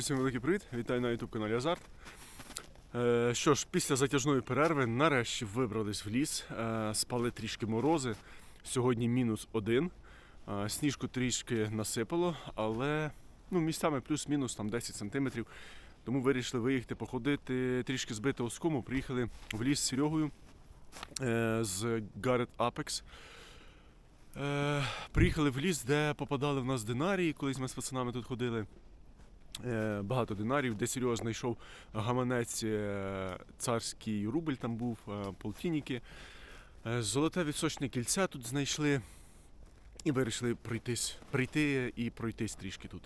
всім великий привіт! Вітаю на YouTube каналі Азарт. Е, що ж, після затяжної перерви нарешті вибрались в ліс, е, спали трішки морози. Сьогодні мінус один. Е, сніжку трішки насипало, але ну, місцями плюс-мінус там 10 сантиметрів. Тому вирішили виїхати походити трішки збити оскому. Приїхали в ліс з Серегою з Apex. Е, приїхали в ліс, де попадали в нас динарії. Колись ми з пацанами тут ходили. Е, багато динарів, де Серега знайшов гаманець е, царський рубль, там був, е. Е, Золоте відсочне кільця тут знайшли. І вирішили пройтись, прийти і пройтись трішки тут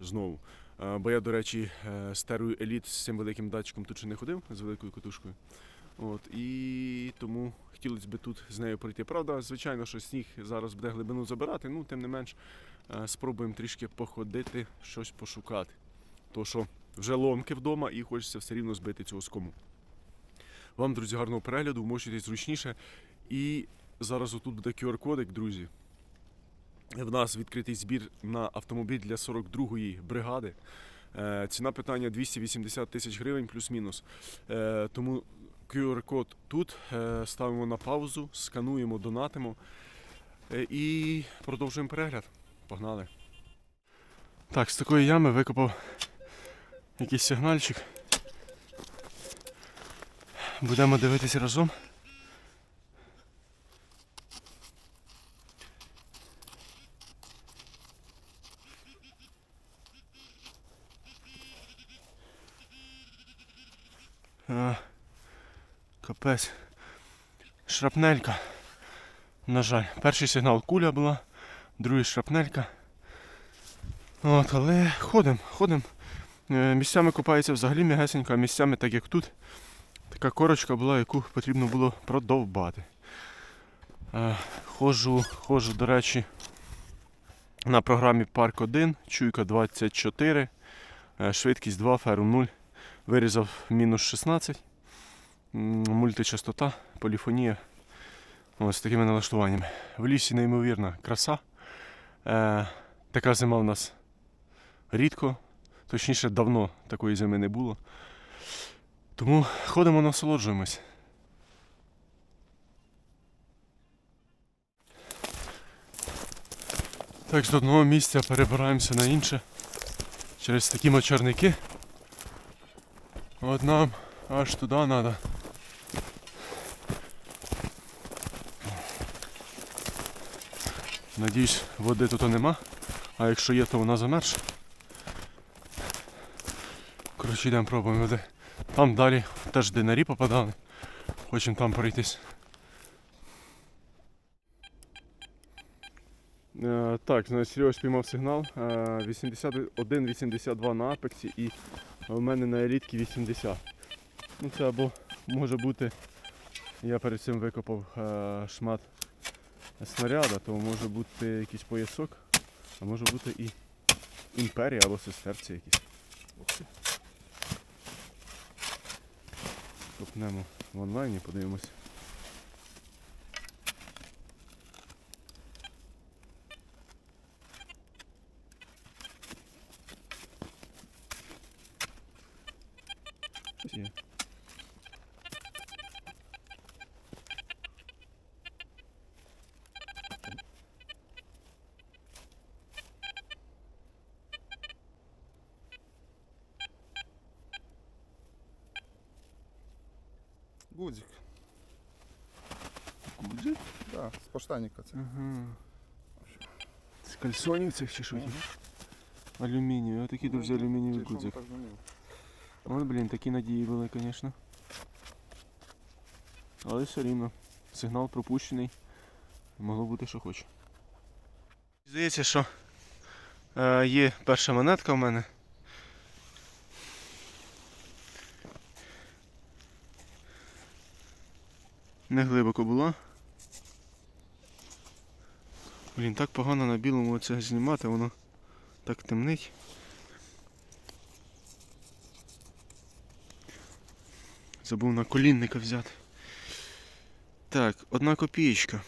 знову. Бо я, до речі, е, еліт з цим великим датчиком тут ще не ходив, з великою катушкою. От, і тому хотілося б тут з нею пройти. Правда, звичайно, що сніг зараз буде глибину забирати, ну тим не менш спробуємо трішки походити, щось пошукати. То що вже ломки вдома і хочеться все рівно збити цього скому. Вам, друзі, гарного перегляду, вмочуйтесь зручніше. І зараз отут буде QR-кодик, друзі. В нас відкритий збір на автомобіль для 42-ї бригади. Е, Ціна питання 280 тисяч гривень плюс-мінус. Е, Тому QR-код тут е, ставимо на паузу, скануємо, донатимо і продовжуємо перегляд. Погнали. Так, з такої ями викопав якийсь сигнальчик. Будемо дивитися разом. А, капець. Шрапнелька. На жаль, перший сигнал куля була, другий шрапнелька. От, але ходимо, ходимо. Е, Місцями копається взагалі м'ягесенько, а місцями, так як тут, така корочка була, яку потрібно було продовбати. Е, Ходжу, ходжу, до речі, на програмі Парк 1, чуйка 24, е, швидкість 2, феру 0. Вирізав мінус 16, мультичастота, поліфонія. Ось з такими налаштуваннями. В лісі неймовірна краса. Така зима в нас рідко, точніше давно такої зими не було. Тому ходимо, насолоджуємось. Так, з одного місця перебираємося на інше через такі мочарники. От нам аж туди треба. Надіюсь, води тут нема, а якщо є, то вона замерзша. Коротше, йдемо пробуємо води. Там далі теж динарі попадали. Хочемо там пройтись. Е, так, значить, Серега спіймав сигнал. Е, 81-82 на апексі і у мене на елітці 80. Ну це або може бути. Я перед цим викопав е, шмат снаряда, то може бути якийсь поясок, а може бути і імперія або сестерці якісь. Копнемо в онлайні, подивимось. Щось є. Гудзик. Гудзик? Да, з поштаніка це. Ага. З кальсонів цих чи що? Алюмінієві. Отакі, друзі, алюмінієві гудзик. От, блін, такі надії були, звісно. Але все рівно. Сигнал пропущений. Могло бути, що хоче. Здається, що е, є перша монетка в мене. Не глибоко була. Блін, так погано на білому це знімати, воно так темнить. Забув на колінника взяти. Так, одна копієчка.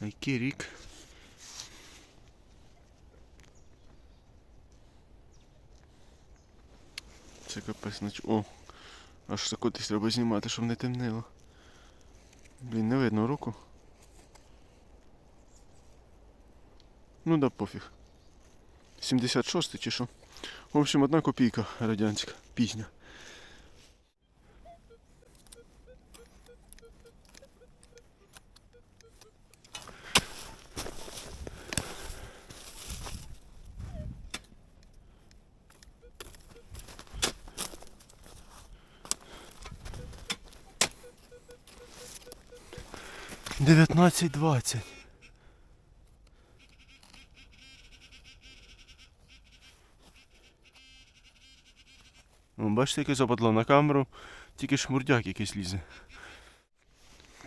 А Який рік? Це капець нач... О! Аж закотись треба знімати, щоб не темнило. Блін, не видно руку. Ну да пофіг. 76 чи що? В общем, одна копійка радянська, пізня. Дев'ятнадцять двадцять. Ну, бачите, яке западло на камеру, тільки шмурдяк якийсь лізе.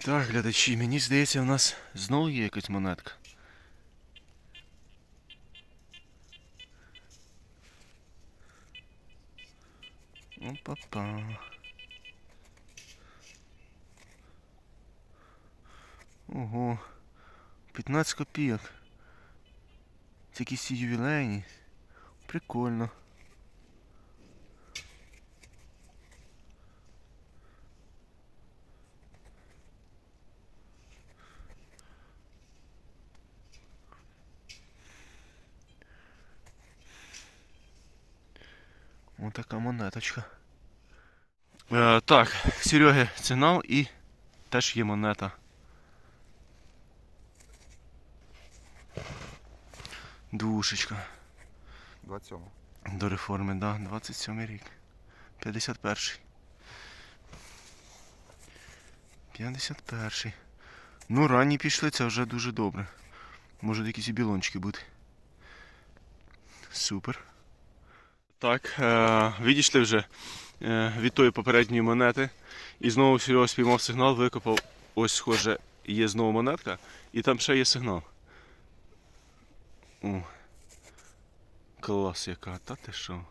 Так, глядачі, мені здається, в нас знову є якась монетка. Опа-па. Ого. 15 копійок. Це якісь ювілейні. Прикольно. Ось така монеточка. Е, так, Сереги сигнал і теж є монета. Двушечка. 27. До реформи, да, 27 рік. 51. 51. Ну, ранні пішли, це вже дуже добре. Може якісь і білончики бути. Супер. Так, е, відійшли вже е, від тої попередньої монети. І знову Серега спіймав сигнал, викопав. Ось, схоже, є знову монетка, і там ще є сигнал. О. Клас яка, та ти що?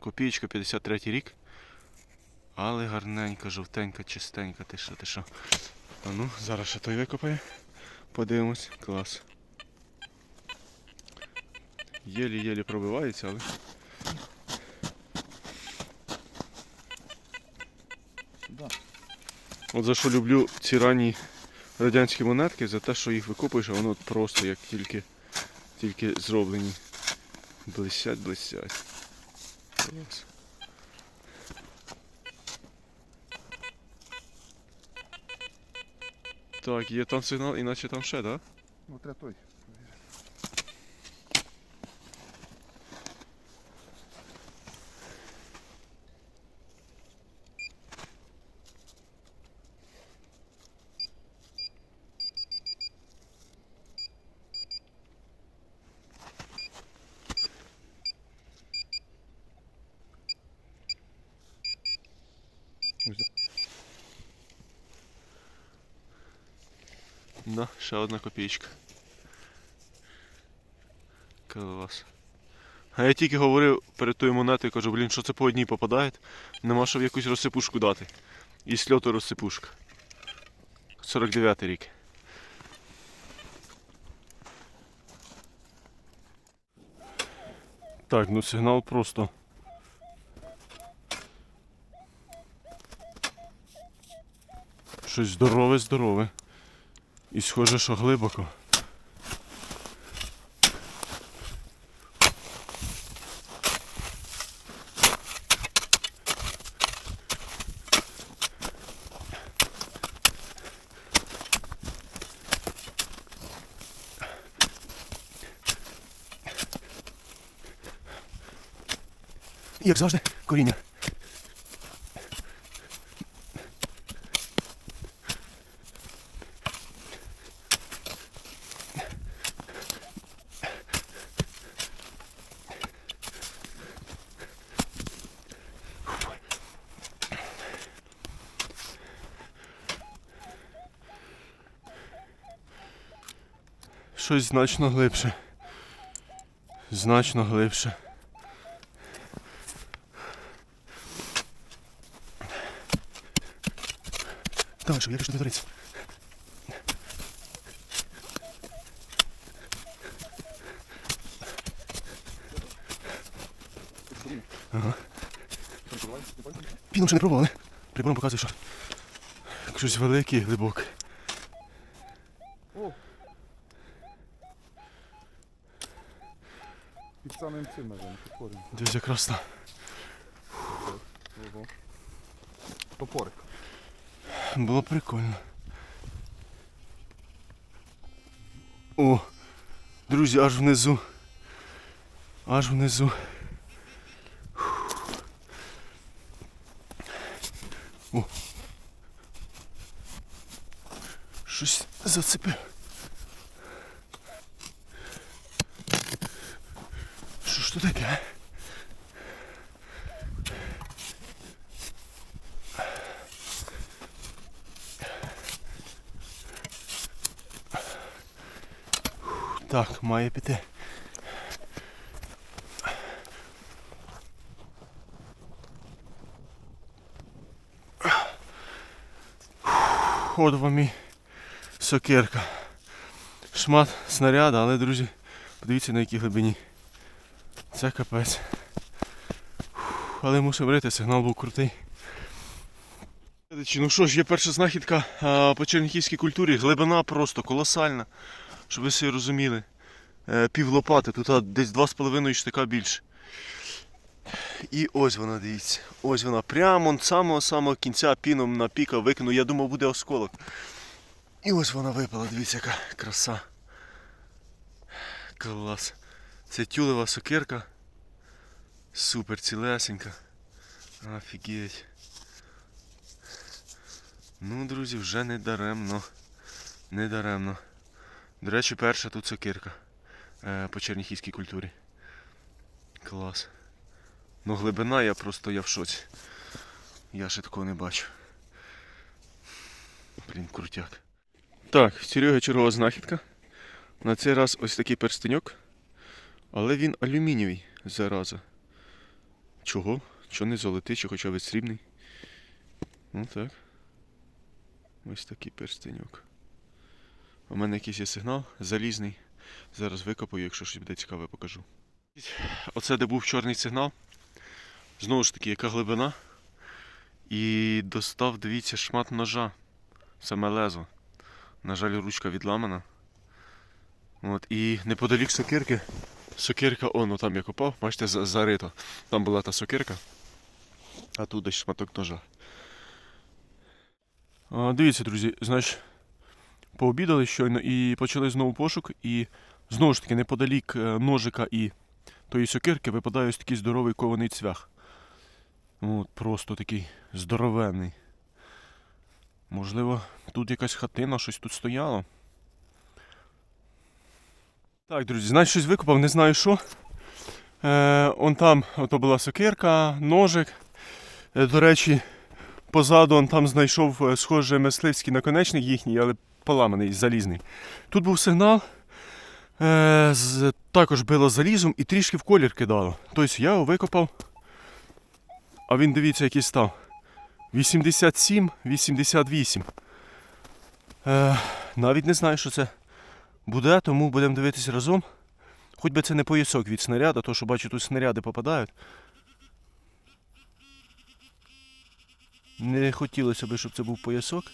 Копієчка 53 рік. Але гарненька, жовтенька, чистенька, ти що, ти що. А ну, зараз ще той викопає. Подивимось, клас. Єлі-єлі пробивається, але. Да. От за що люблю ці ранні радянські монетки, за те, що їх викопуєш, а воно просто як тільки, тільки зроблені. Блищать, блищать. Так, є там сигнал, іначе там ще, так? Да? Ну, треба той. Да, ще одна копійка. Клас. А я тільки говорив перед тою монетою, кажу, блін, що це по одній попадає, нема що в якусь розсипушку дати. І сльоту розсипушка. 49 й рік. Так, ну сигнал просто. Щось здорове, здорове. І схоже, що глибоко. Як завжди, коріння. Щось значно глибше. Значно глибше. Давай, що, як ж не твориться? Піну ще не пробували. Прибором показує, що щось велике і глибоке. Під самим цим, корінь. Дивись, якраз там. Ого. Топорик. Було прикольно. О, друзі, аж внизу. Аж внизу. О. Щось зацепив. Що таке? Так, має піти. От вам і сокирка. Шмат снаряда, але, друзі, подивіться на якій глибині. Це капець. Але мусив рити, сигнал був крутий. Ну що ж, є перша знахідка по черніхівській культурі. Глибина просто колосальна. Щоб ви собі розуміли. Е, пів лопати, тут десь 2,5 штика більше. І ось вона, дивіться. Ось вона. Прямо з самого самого кінця піном на піка викинув. Я думав, буде осколок. І ось вона випала, дивіться, яка краса. Клас. Це тюлева сокирка. Супер цілесенька. Офігеть. Ну, друзі, вже не даремно. Не даремно. До речі, перша тут сокирка е, по черніхівській культурі. Клас. Ну глибина я просто я в шоці. Я ще такого не бачу. Блін, крутяк. Так, в Сереги чергова знахідка. На цей раз ось такий перстеньок. Але він алюмінієвий зараза. Чого? Чого не золотий, чи хоча б срібний? Ну так. Ось такий перстеньок. У мене якийсь є сигнал залізний. Зараз викопаю, якщо щось буде цікаве, покажу. Оце де був чорний сигнал. Знову ж таки, яка глибина. І достав, дивіться, шмат ножа. Саме лезо. На жаль, ручка відламана. От, і неподалік сокирки. Сокирка, о, ну там я копав, бачите, зарито. Там була та сокирка. А тут десь шматок ножа. А, дивіться, друзі, значить, пообідали щойно і почали знову пошук. І знову ж таки, неподалік е, ножика і тої сокирки випадає ось такий здоровий кований цвях. От, просто такий здоровенний. Можливо, тут якась хатина, щось тут стояло. Так, друзі, значить, щось викопав, не знаю що. Е, он там ото була сокирка, ножик. Е, до речі, позаду он там знайшов е, схоже мисливський наконечник їхній, але поламаний, залізний. Тут був сигнал. Е, з, також било залізом і трішки в колір кидало. Тобто я його викопав. А він дивіться, який став. 87, 88. Е, навіть не знаю, що це буде, тому будемо дивитися разом. Хоч би це не поясок від снаряда, то що бачу, тут снаряди попадають. Не хотілося б, щоб це був поясок.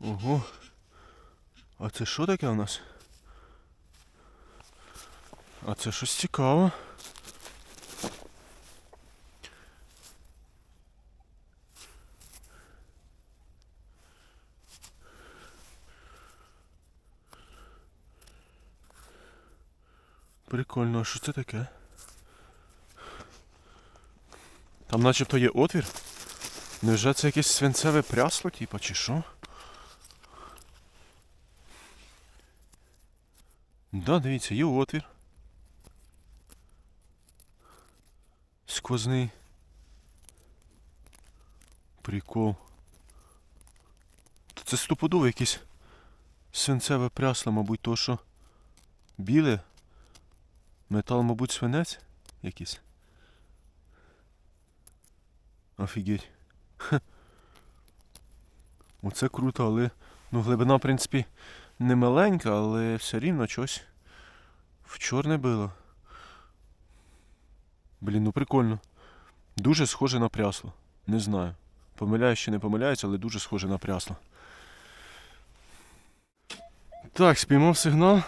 Ого. А це що таке у нас? А це щось цікаве. Прикольно, а що це таке? Там начебто є отвір. Невже це якесь свинцеве прясло, типа, чи що? Да, дивіться, є отвір. Сквозний. Прикол. Це стопудово якесь свинцеве прясло, мабуть, то що біле. Метал, мабуть, свинець якийсь. Офігеть. Хе. Оце круто, але ну, глибина, в принципі, не маленька, але все рівно щось в чорне било. Блін, ну прикольно. Дуже схоже на прясло. Не знаю. Помиляюсь чи не помиляюсь, але дуже схоже на прясло. Так, спіймав сигнал.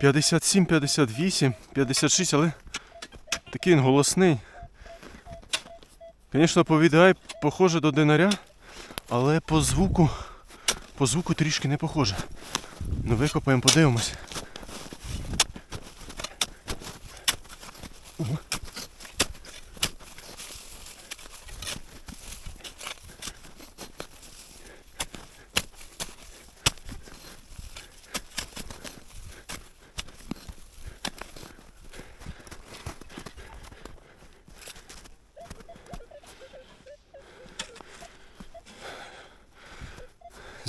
57, 58, 56, але такий він голосний. Звісно, по відео похоже до динаря, але по звуку, по звуку трішки не похоже. Ну викопаємо, подивимось.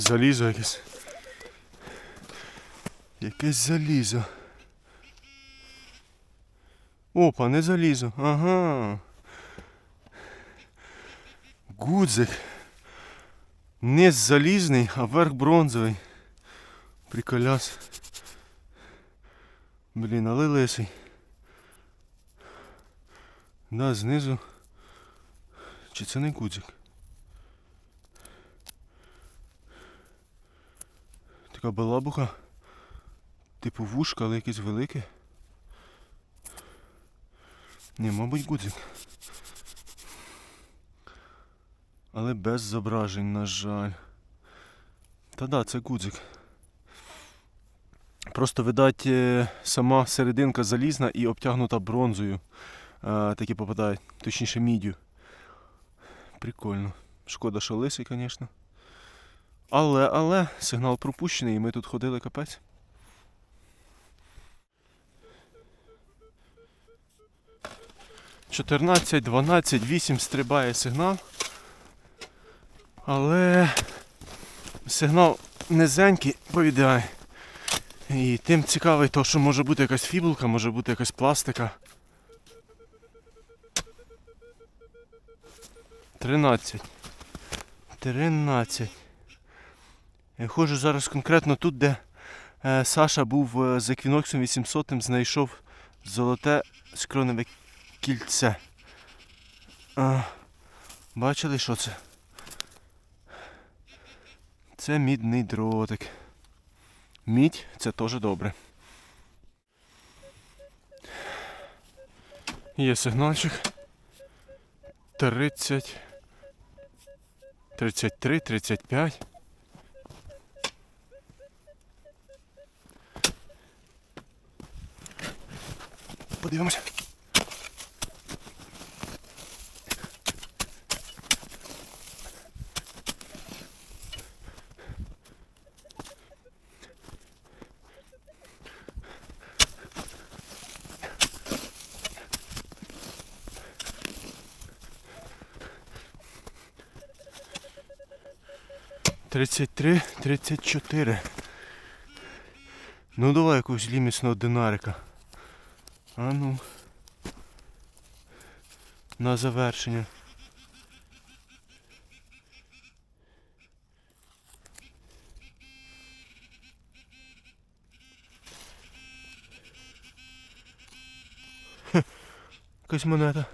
Залізо якесь. Якесь залізо. Опа, не залізо. Ага. Гудзик. Низ залізний, а верх бронзовий. Приколяс. Блін, але лисий. Да, знизу. Чи це не гудзик? Така балабуха. Типу вушка, але якесь велике. Ні, мабуть, гудзик. Але без зображень, на жаль. Та да, це гудзик. Просто, видать, е, сама серединка залізна і обтягнута бронзою. Е, Такі попадають, точніше міддю. Прикольно. Шкода, що лисий, звісно. Але, але, сигнал пропущений, і ми тут ходили капець. Чотирнадцять, дванадцять, вісім стрибає сигнал. Але сигнал низенький, повідає. І тим цікавий то, що може бути якась фібулка, може бути якась пластика. 13. 13 ходжу зараз конкретно тут, де е, Саша був е, з еквіноксом 800 знайшов золоте скроневе кільце. Бачили, що це? Це мідний дротик. Мідь це теж добре. Є сигнальчик. 30. 33, 35. Подивимося. Тридцять три, тридцять чотири. Ну давай якогось лімісного динарика. А ну. На завершення. Хе, Якась монета.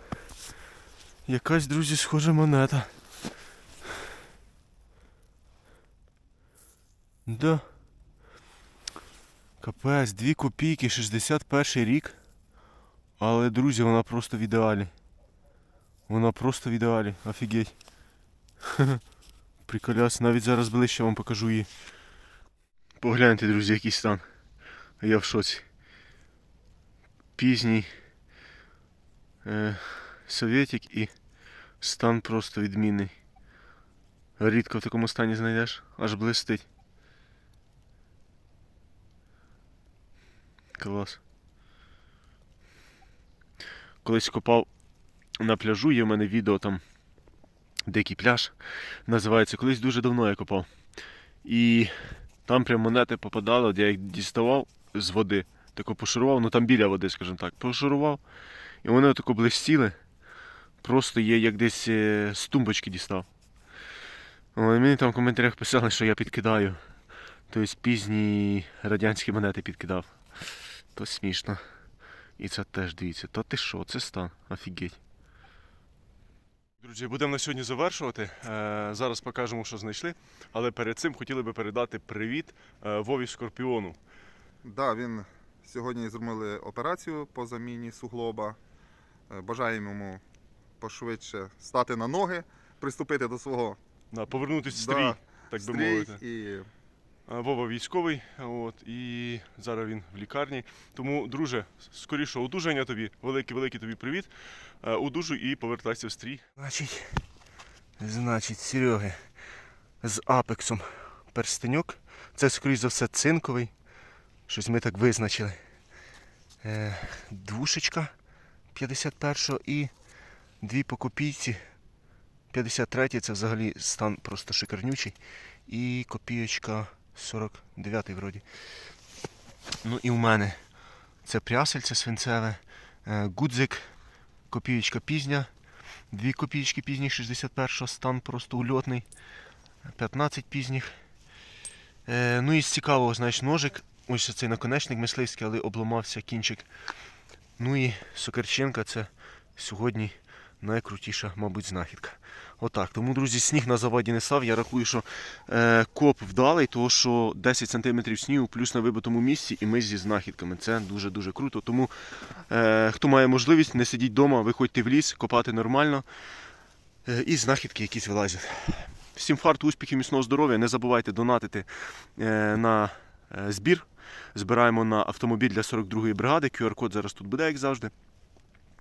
Якась, друзі, схожа монета. Да. Капець, 2 копійки, 61 рік. Але, друзі, вона просто в ідеалі. Вона просто в ідеалі. Офігеть. Приколяс, навіть зараз ближче вам покажу її. Погляньте, друзі, який стан. Я в шоці. Пізній е, совєтик і стан просто відмінний. Рідко в такому стані знайдеш, аж блистить. Клас. Колись копав на пляжу, є в мене відео там Дикий пляж. Називається. Колись дуже давно я копав. І там прям монети попадали, от я їх діставав з води, тако пошурував, ну там біля води, скажімо так, пошурував. І вони отако блистіли. Просто є як десь е, з тумбочки дістав. Ой, мені там в коментарях писали, що я підкидаю. Тобто пізні радянські монети підкидав. То смішно. І це теж дивіться. Та ти що, це стан? Офігеть. Друзі, будемо на сьогодні завершувати. Е, зараз покажемо, що знайшли. Але перед цим хотіли би передати привіт е, Вові Скорпіону. Да, він сьогодні зробили операцію по заміні суглоба. Е, Бажаємо йому пошвидше стати на ноги, приступити до свого На, повернутися в Да, так би стрій мовити. і Вова військовий, от, і зараз він в лікарні. Тому, друже, скорішого одужання тобі, великий великий тобі привіт. Е, Одужуй і повертайся в стрій. Значить, значить, Сереги з апексом перстеньок. Це, скоріш за все, цинковий. Щось ми так визначили. Е, двушечка 51-го і дві по копійці. 53 це взагалі стан просто шикарнючий. І копієчка 49 вроді. Ну і в мене це прясельце свинцеве, е, гудзик, копієчка пізня, дві копієчки пізніх, 61-го стан просто ульотний, 15 пізніх. Е, ну і з цікавого, знаєш, ножик. Ось цей наконечник мисливський, але обламався кінчик. Ну і сокирчинка це сьогодні найкрутіша, мабуть, знахідка. Отак. Тому, друзі, сніг на заводі не став. Я рахую, що е, коп вдалий, тому що 10 см снігу плюс на вибитому місці, і ми зі знахідками. Це дуже-дуже круто. Тому е, хто має можливість, не сидіть вдома, виходьте в ліс, копати нормально. Е, і знахідки якісь вилазять. Всім фарту, успіхів, міцного здоров'я. Не забувайте донатити е, на е, збір. Збираємо на автомобіль для 42-ї бригади. QR-код зараз тут буде, як завжди.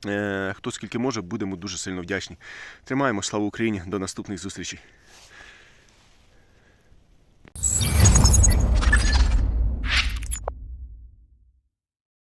Е, хто скільки може, будемо дуже сильно вдячні. Тримаємо, славу Україні, до наступних зустрічей.